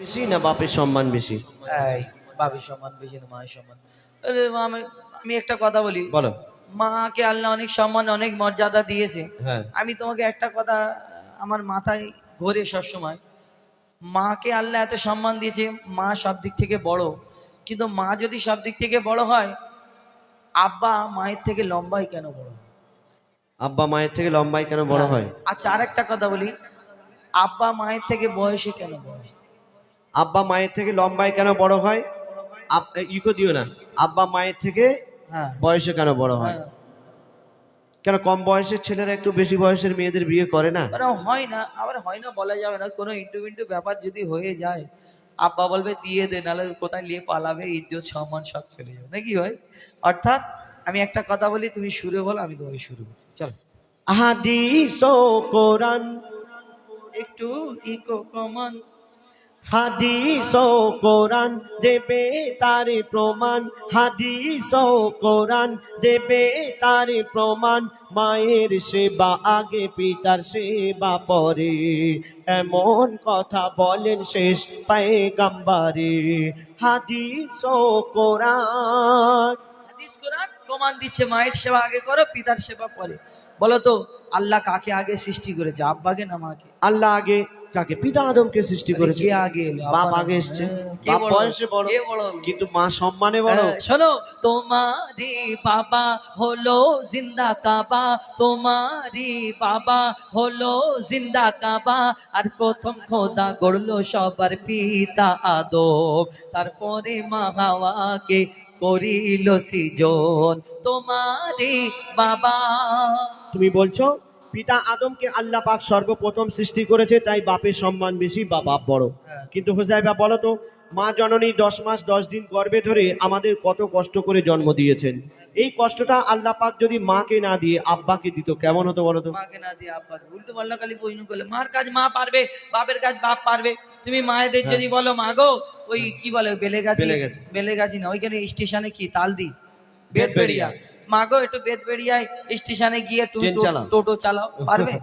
বেশি না বাপের সম্মান বেশি? এই বাবির সম্মান বেশি না মায়ের সম্মান। আমি আমি একটা কথা বলি। বলো। মাকে আল্লাহ অনেক সম্মান অনেক মর্যাদা দিয়েছে। হ্যাঁ। আমি তোমাকে একটা কথা আমার মাথায় ঘোরে সবসময়। মাকে আল্লাহ এত সম্মান দিয়েছে মা সব দিক থেকে বড়। কিন্তু মা যদি সব দিক থেকে বড় হয় আব্বা মায়ের থেকে লম্বাই কেন বড় আব্বা মায়ের থেকে লম্বাই কেন বড় হ্যাঁ। হয়? আচ্ছা আর একটা কথা বলি। আব্বা মায়ের থেকে বয়সে কেন বড় আব্বা মায়ের থেকে লম্বায় কেন বড় হয়? ইকো দিও না। আব্বা মায়ের থেকে হ্যাঁ। বয়সে কেন বড় হয়? হ্যাঁ। কেন কম বয়সের ছেলেরা একটু বেশি বয়সের মেয়েদের বিয়ে করে না? হয় না আবার হয় না বলা যাবে না। কোনো ইন্টু ইন্টু ব্যাপার যদি হয়ে যায় আব্বা বলবে দিয়ে দে নাহলে কোথায় নিয়ে পালাবে ইজ্জত সম্মান সব চলে যাবে। নাকি ভাই? অর্থাৎ আমি একটা কথা বলি তুমি শুরু বলো আমি তোমাকে শুরু করি। চলো। হাদিস ও কোরআন। একটু ইকো কমন। হাদিস ও কোরআন দেবে তারে প্রমাণ। হাদিস ও কোরআন দেবে তারে প্রমাণ। মায়ের সেবা আগে পিতার সেবা পরে। এমন কথা বলেন শেষ পায়ে গাম্বারে হাদিস ও কোরআন। হাদিস কোরআন প্রমাণ দিচ্ছে মায়ের সেবা আগে করো পিতার সেবা পরে। বলো তো আল্লাহ কাকে আগে সৃষ্টি করেছে আব্বাকে না মাকে? আল্লাহ আগে কাকে? পিতা আদমকে সৃষ্টি করেছে। কে আগে? বাপ আগে? এসছে। হ্যাঁ, বাপ বয়সে বড়। কিন্তু মা সম্মানে বড়। হ্যাঁ, শোনো তোমারি বাবা হলো জিন্দা কাবা। তোমারি বাবা হলো জিন্দা কাবা। আর প্রথম খোদা গড়লো সবার পিতা আদম। তারপরে মা হাওয়াকে করিল সৃজন। তোমারি বাবা। তুমি বলছো পিতা আদমকে আল্লাহ পাক সর্বপ্রথম সৃষ্টি করেছে তাই বাপের সম্মান বেশি বা বাপ বড়। হ্যাঁ। কিন্তু হোসাইবা বলো তো মা জননী দশ মাস দশ দিন গর্ভে ধরে আমাদের কত কষ্ট করে জন্ম দিয়েছেন? এই কষ্টটা আল্লাহ পাক যদি মাকে না দিয়ে আব্বাকে দিত কেমন হতো বলো তো? মাকে না দিয়ে আব্বাকে। উল্টো পাল্টা খালি প্রশ্ন করলে মার কাজ মা পারবে বাপের কাজ বাপ পারবে। তুমি মায়েদের যদি বলো মা গো ওই কি বলে বেলে গাছি। বেলে গাছি না ওইখানে স্টেশনে কি? তালদি। বেদবেড়িয়া মা গো একটু বেদবেড়িয়ায় স্টেশনে গিয়ে। টোটো চালাও পারবে?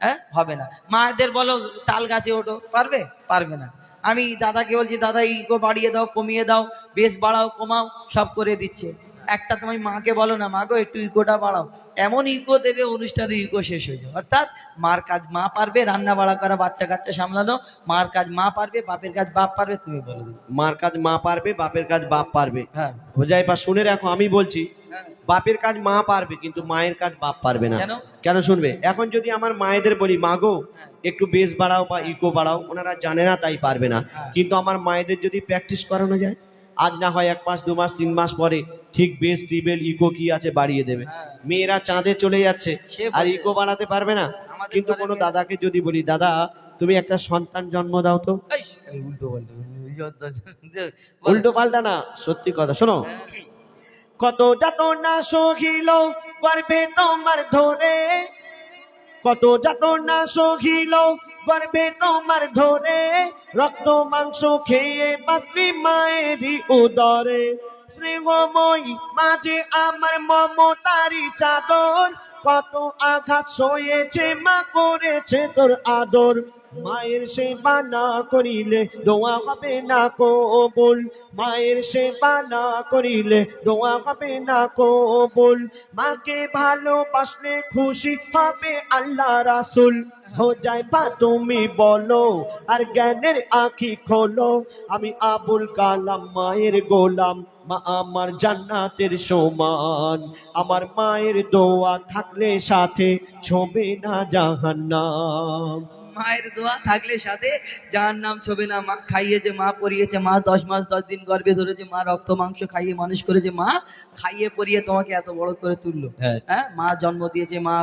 হ্যাঁ? হবে না। মায়েদের বলো তাল গাছে ওঠো পারবে? পারবে না। আমি দাদাকে বলছি দাদা ইকো বাড়িয়ে দাও কমিয়ে দাও বেশ বাড়াও কমাও সব করে দিচ্ছে। একটা তুমি মাকে বলো না মা গো একটু ইকোটা বাড়াও। এমন ইকো দেবে অনুষ্ঠানের ইকো শেষ হয়ে যাবে। অর্থাৎ মার কাজ মা পারবে রান্না বাড়া করা বাচ্চা কাচ্চা সামলানো মার কাজ মা পারবে বাপের কাজ বাপ পারবে তুমি বলে। মার কাজ মা পারবে বাপের কাজ বাপ পারবে। হ্যাঁ। হোজাইবা শুনে রাখো আমি বলছি। বাপের কাজ মা পারবে কিন্তু মায়ের কাজ বাপ পারবে না। কেন? শুনবে? এখন যদি আমার মায়েদের বলি মা গো একটু বেশ বাড়াও বা ইকো বাড়াও। ওনারা জানে না তাই পারবে না। হ্যাঁ। কিন্তু আমার মায়েদের যদি প্র্যাকটিস করানো যায় আজ না হয় এক মাস দু মাস তিন মাস পরে ঠিক বেশ টিবেল ইকো কি আছে বাড়িয়ে দেবে। হ্যাঁ। মেয়েরা চাঁদে চলে যাচ্ছে আর ইকো বাড়াতে পারবে না। কিন্তু কোনো দাদাকে যদি বলি দাদা তুমি একটা সন্তান জন্ম দাও তো। উল্টো পাল্টা। উল্টো পাল্টা না সত্যি কথা। শোনো হ্যাঁ। কত যাত না সহিল, গর্বে তোমার ধরে। কত যাত না সহিল, গর্বে তোমার ধরে। রক্ত মাংস খেয়ে বাঁচবি মায়েরই উদরে। স্নেহময়ী মাঝে আমার মমতারি চাদর। কত আঘাত সয়েছে মা করেছে তোর আদর। মায়ের সেবা না করিলে দোয়া হবে না কবুল। মায়ের সেবা না করিলে দোয়া হবে না কবুল। মাকে ভালোবাসলে খুশি হবে আল্লাহ রাসুল। হো যায় বা তুমি বলো, আর জ্ঞানের আঁখি খোলো। আমি আবুল কালাম মায়ের গোলাম, মা আমার জান্নাতের সমান। আমার মায়ের দোয়া থাকলে সাথে ছবে না জাহান্নাম। মায়ের দোয়া থাকলে সাথে যার নাম ছবে না মা খাইয়েছে মা পরিয়েছে মা দশ মাস দশ দিন গর্বে ধরেছে মা রক্ত মাংস খাইয়ে মানুষ করেছে মা খাইয়ে পরিয়ে তোমাকে এত বড় করে তুললো। হ্যাঁ। হ্যাঁ? মা জন্ম দিয়েছে মা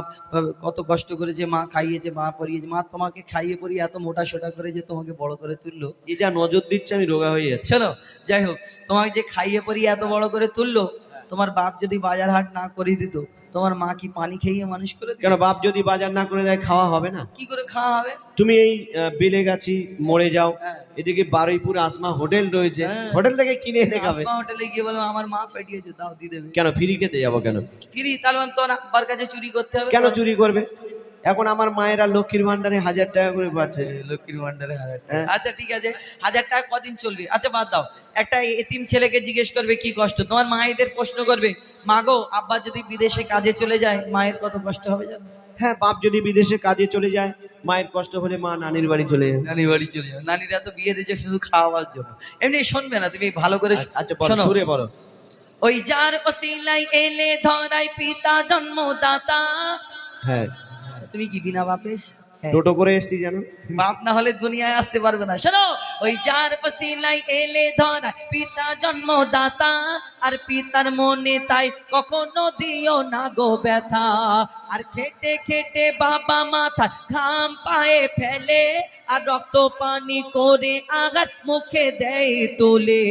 কত কষ্ট করেছে মা খাইয়েছে মা পরিয়েছে মা তোমাকে খাইয়ে পরিয়ে এত মোটা সোটা করে যে তোমাকে বড় করে তুললো। এ যা নজর দিচ্ছে আমি রোগা হয়ে যাচ্ছি। শোনো যাই হোক তোমাকে যে খাইয়ে পরিয়ে এত বড় করে তুললো তোমার বাপ যদি বাজার হাট না করে দিত তোমার মা কি পানি খেয়ে মানুষ করে কেন বাপ যদি বাজার না করে দেয় খাওয়া হবে না? কি করে খাওয়া হবে? তুমি এই বেলে বেলেগাছি মরে যাও। হ্যাঁ। এদিকে বারুইপুর আসমা হোটেল রয়েছে। হ্যাঁ। হোটেল থেকে কিনে এনে খাবে। আসমা হোটেলে গিয়ে বলো আমার মা পেটিয়েছে দাও দিয়ে দেবে। কেন ফ্রি খেতে যাব কেন? ফিরি? তাহলে তোর আব্বার কাছে চুরি করতে হবে কেন চুরি করবে? এখন আমার মায়েরা লক্ষ্মীর ভান্ডারে হাজার টাকা করে পাচ্ছে। লক্ষ্মীর ভান্ডারে হাজার টাকা। হ্যাঁ। আচ্ছা ঠিক আছে। হাজার টাকা কদিন চলবে? আচ্ছা বাদ দাও। একটা এতিম ছেলেকে জিজ্ঞেস করবে কি কষ্ট? তোমার মায়েদের প্রশ্ন করবে মাগো আব্বা যদি বিদেশে কাজে চলে যায় মায়ের কত কষ্ট হবে জানো? হ্যাঁ বাপ যদি বিদেশে কাজে চলে যায় মায়ের কষ্ট হলে মা নানির বাড়ি চলে যায়। নানি বাড়ি চলে যায়। নানিরা তো বিয়ে দিয়েছে শুধু খাওয়ার জন্য। এমনি শুনবে না তুমি ভালো করে আচ্ছা বলো শোনো। সুরে বলো ওই যার ওসিলাই এলে ধরাই পিতা জন্মদাতা। হ্যাঁ। তুমি কি বিনা বাপেশ? হ্যাঁ। টোটো করে এসছি জানো বাপ না হলে দুনিয়ায় আসতে পারবে না। শোনো ওই যার ওসিলাই এলে ধরা পিতা জন্মদাতা আর পিতার মনে তাই কখনো দিও না গো ব্যথা। আর খেটে খেটে বাবা মাথা ঘাম পায়ে ফেলে আর রক্ত পানি করে আঘাত মুখে দেয় তোলে।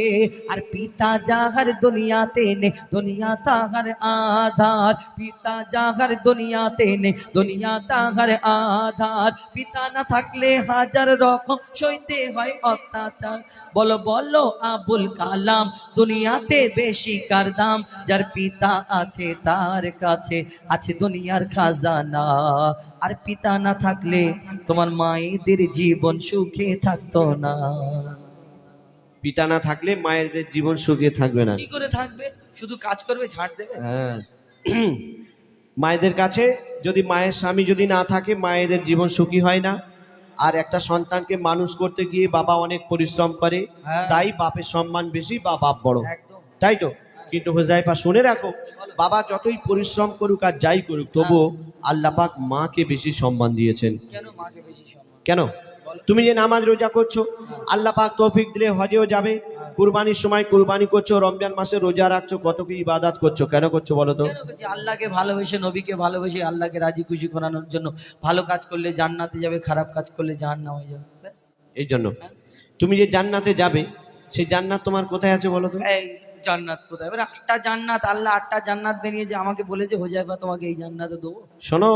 আর পিতা যাহার দুনিয়াতে নে দুনিয়া তাহার আধার। পিতা যাহার দুনিয়াতে নে দুনিয়া তাহার আধার। পিতা না থাকলে হাজার রকম সইতে হয় অত্যাচার। বলো বলো আবুল কালাম দুনিয়াতে বেশি কার দাম? যার পিতা আছে তার কাছে আছে দুনিয়ার খাজানা। আর পিতা না থাকলে তোমার মায়েদের জীবন সুখে থাকতো না। পিতা না থাকলে মায়েদের জীবন সুখে থাকবে না। কি করে থাকবে? শুধু কাজ করবে ঝাড় দেবে? হ্যাঁ। মায়েদের কাছে যদি মায়ের স্বামী যদি না থাকে মায়েদের জীবন সুখী হয় না। আর একটা সন্তানকে মানুষ করতে গিয়ে বাবা অনেক পরিশ্রম করে হ্যাঁ। তাই বাপের সম্মান বেশি বা বাপ বড়। তাই তো? কিন্তু হোজাইফা শুনে রাখো বাবা যতই পরিশ্রম করুক আর যাই করুক তবুও আল্লাপাক মাকে বেশি সম্মান দিয়েছেন। কেন মাকে বেশি কেন? তুমি যে নামাজ রোজা করছ আল্লাহ পাক তৌফিক দিলে হজেও যাবে। কুরবানির সময় কুরবানি করছ রমজান মাসে রোজা রাখছো কত কি ইবাদত করছ কেন করছ বলো তো? আল্লাহকে ভালোবেসে নবীকে ভালোবেসে আল্লাহকে রাজি খুশি করানোর জন্য ভালো কাজ করলে জান্নাতে যাবে খারাপ কাজ করলে জাহান্নাম হয়ে যাবে ব্যাস। এই জন্য। তুমি যে জান্নাতে যাবে সেই জান্নাত তোমার কোথায় আছে বলো তো? এই জান্নাত কোথায়? এবার আটটা জান্নাত আল্লাহ আটটা জান্নাত বেরিয়েছে আমাকে বলে বলেছে হোজাইফা তোমাকে এই জান্নাতে দেবো। শোনো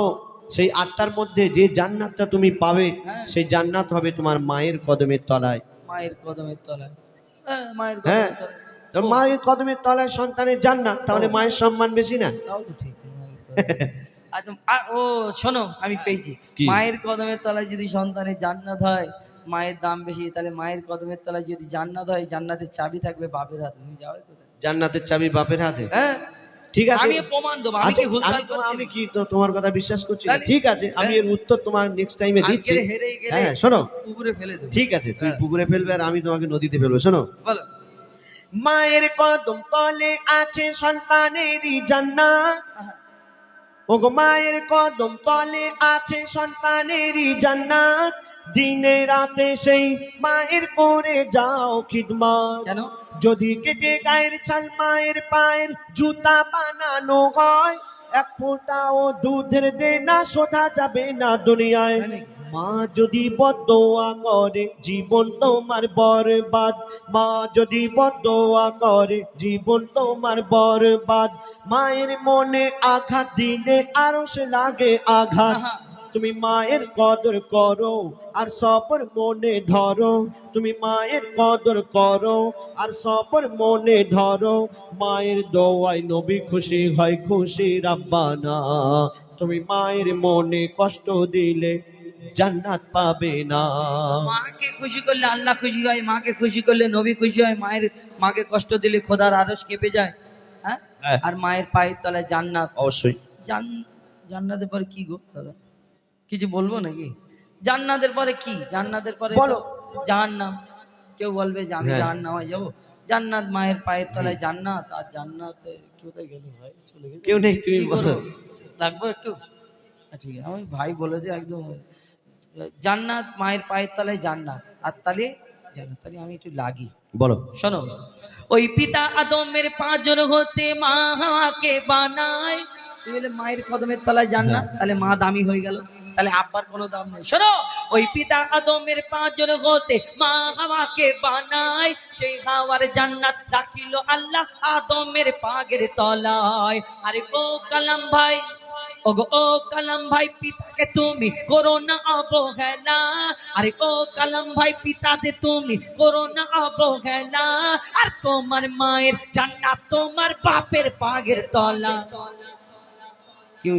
সেই আটটার মধ্যে যে জান্নাতটা তুমি পাবে হ্যাঁ। সেই জান্নাত হবে তোমার মায়ের কদমের তলায়। মায়ের কদমের তলায়। হ্যাঁ মায়ের হ্যাঁ। কদমের তলায়। মায়ের কদমের তলায় সন্তানের জান্নাত তাহলে মায়ের সম্মান বেশি না? তাও তো ঠিক আচ্ছা ও শোনো আমি পেয়েছি। মায়ের কদমের তলায় যদি সন্তানের জান্নাত হয় মায়ের দাম বেশি তাহলে মায়ের কদমের তলায় যদি জান্নাত হয় জান্নাতের চাবি থাকবে বাপের হাতে। তুমি কোথায় জান্নাতের চাবি বাপের হাতে? হ্যাঁ। ঠিক আছে? আমি প্রমাণ দেব আমি আচ্ছা, কি ভুল আমি? আমি কি তোমার কথা বিশ্বাস করছি ঠিক আছে আমি এর উত্তর তোমার নেক্সট টাইমে দিচ্ছি। হ্যাঁ শোনো। পুকুরে ফেলে দেব। ঠিক আছে তুমি হ্যাঁ। পুকুরে ফেলবে আর আমি তোমাকে নদীতে ফেলব শোনো। বলো। মায়ের কদম তলে আছে সন্তানেরই জান্নাত। ওগো মায়ের কদম তলে আছে সন্তানেরই জান্নাত। দিনে রাতে সেই মায়ের করে যাও খিদমত। কেন? যদি কেটে গায়ের ছাল মায়ের পায়ের জুতা বানানো হয় এক ফোঁটাও দুধের দেনা শোধা যাবে না দুনিয়ায়? মা যদি বদোয়া করে জীবন তোমার বরবাদ। মা যদি বদোয়া করে জীবন তোমার বরবাদ। মায়ের মনে আঘাত দিলে আরও সে লাগে আঘাত। তুমি মায়ের কদর করো আর সবর মনে ধরো। তুমি মায়ের কদর করো আর সবর মনে ধরো। মায়ের দোয়াই নবী খুশি হয় খুশি রাব্বানা তুমি মায়ের মনে কষ্ট দিলে জান্নাত পাবে না। মাকে খুশি করলে আল্লাহ খুশি হয় মাকে খুশি করলে নবী খুশি হয় মায়ের মাকে কষ্ট দিলে খোদার আরস কেঁপে যায় হ্যাঁ? হ্যাঁ। আর মায়ের পায়ের তলায় জান্নাত। অবশ্যই। জান জান্নাতের পরে কি গো দাদা? কিছু বলব নাকি? জান্নাতের পরে কি? জান্নাতের পরে বলো। জাহান্নাম। কেউ বলবে যে আমি হ্যাঁ। জাহান্নামে যাব। জান্নাত মায়ের পায়ের তলায় জান্নাত আর জান্নাতে কোথায় গেল ভাই? চলে গেল। কেউ নেই তুমি বলো? লাগবো একটু? আচ্ছা, ঠিক আছে। আমি ভাই বলে বলেছে একদম জান্নাত মায়ের পায়ের তলায় জান্নাত আর তালে জান্নাত। তাহলে আমি একটু লাগি। বলো। শোনো ওই পিতা আদমের পাঁচজন হতে মাকে বানায়। বলে মায়ের কদমের তলায় যান না তাহলে মা দামি হয়ে গেল। তাহলে আব্বার কোনো দাম নেই। শোনো ওই পিতা আদমের পাঁচজন হতে মা হাওয়াকে বানায়। সেই হাওয়ার জান্নাত রাখিল আল্লাহ আদমের পাগের তলায়। আরে ও কালাম ভাই ওগো, ও কালাম ভাই পিতাকে তুমি করো না অবহেলা। আরে, ও কালাম ভাই পিতাতে তুমি করো না অবহেলা। আর তোমার মায়ের জান্নাত তোমার বাপের পাগের তলা। কি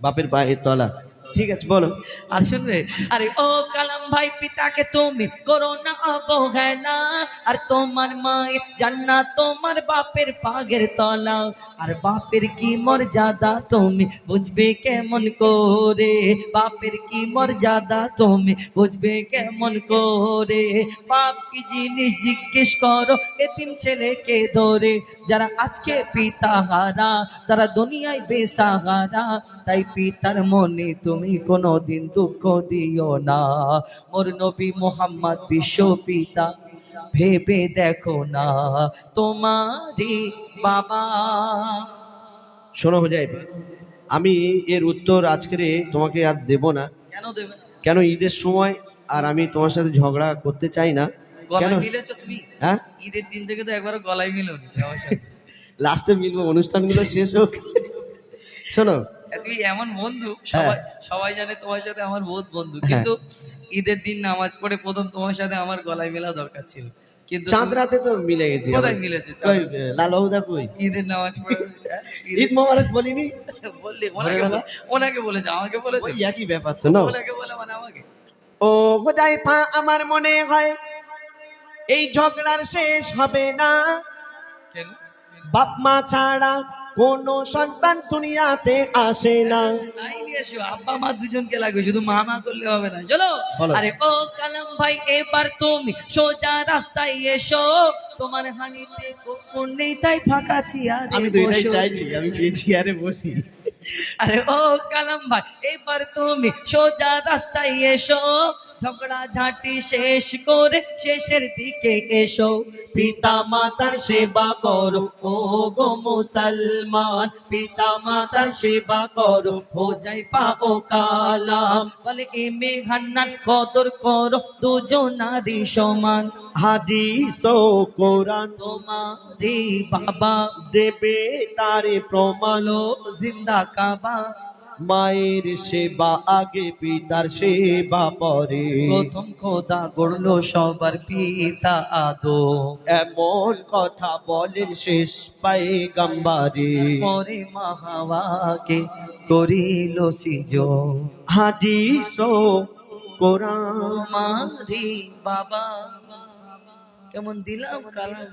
বাপের পায়ের তলা? ঠিক আছে, বলো। আর শুনবে? আরে, ও কালাম ভাই, পিতাকে তুমি করো না অবহেলা। আর তোমার মায়ের জান্নাত, তোমার বাপের পাগের তলা। আর বাপের কি মর্যাদা তুমি বুঝবে কেমন করে? বাপের কি মর্যাদা তুমি বুঝবে কেমন করে? বাপ কি জিনিস জিজ্ঞেস করো এতিম ছেলেকে ধরে? যারা আজকে পিতা হারা, তারা দুনিয়ায় বেসাহারা। তাই পিতার মনে তুমি কোনোদিন দুঃখ দিও না। মোর নবী মোহাম্মদ বিশ্ব পিতা ভেবে দেখো না তোমারই বাবা। শোনো হুজাইব আমি এর উত্তর আজকের তোমাকে আর দেব না। কেন দেবে কেন ঈদের সময় আর আমি তোমার সাথে ঝগড়া করতে চাই না? গলায় কেন? মিলেছো তুমি? হ্যাঁ? ঈদের দিন থেকে তো একবার গলায় মিলোনি আমার লাস্টে মিলবো অনুষ্ঠানগুলো শেষ হোক। শোনো। তুমি এমন বন্ধু? সবাই সবাই জানে তোমার সাথে আমার বহুত বন্ধু। কিন্তু ঈদের দিন নামাজ পড়ে প্রথম তোমার সাথে আমার গলায় মেলা দরকার ছিল। কিন্তু চাঁদ রাতে তো মিলে গেছি কোথায়। মিলেছে লাল বাবুদা কই? ঈদের নামাজ পড়ে হ্যাঁ, ঈদ মোবারক বলিনি? বললি ওনাকে বলে- ওনাকে বলেছে আমাকে বলেছে। ওই একই ব্যাপার তো না? ওনাকে বলে মানে আমাকে। ও পা আমার মনে হয় এই ঝগড়ার শেষ হবে না। বাপ মা ছাড়া কোনো সন্তান দুনিয়াতে আসে না। আব্বা মা দুজনকে লাগবে শুধু মামা করলে হবে না। চলো। আরে ও কালাম ভাই এবার তুমি সোজা রাস্তায় এসো। তোমার হানিতে কোন নেই তাই ফাঁকা চেয়ারে আমি তো এটাই চাইছি আমি চেয়ারে বসি আরে ও কালাম ভাই এবার তুমি সোজা রাস্তায় এসো। ঝগড়া ঝাঁটি শেষ করে শেষের দিকে এসো। পিতা মাতার সেবা করো। ও গো মুসলমান পিতা মাতার সেবা করো। যাই পা ও কালাম বলে এ মেঘান্নান কদর করো। দুজনারই সমান। হাদিস ও কোরআন। তোমারি বাবা দেবে তারে প্রমাণ। জিন্দা কাবা। মায়ের সেবা আগে পিতার সেবা পরে। প্রথম খোদা গড়লো সবার পিতা আদো এমন কথা বলেন শেষ পায়ে গাম্বারে পরে মাহাওয়াকে করিল সিজ হাদিস কোরআন। তোমারি বাবা। কেমন দিলাম কালাম।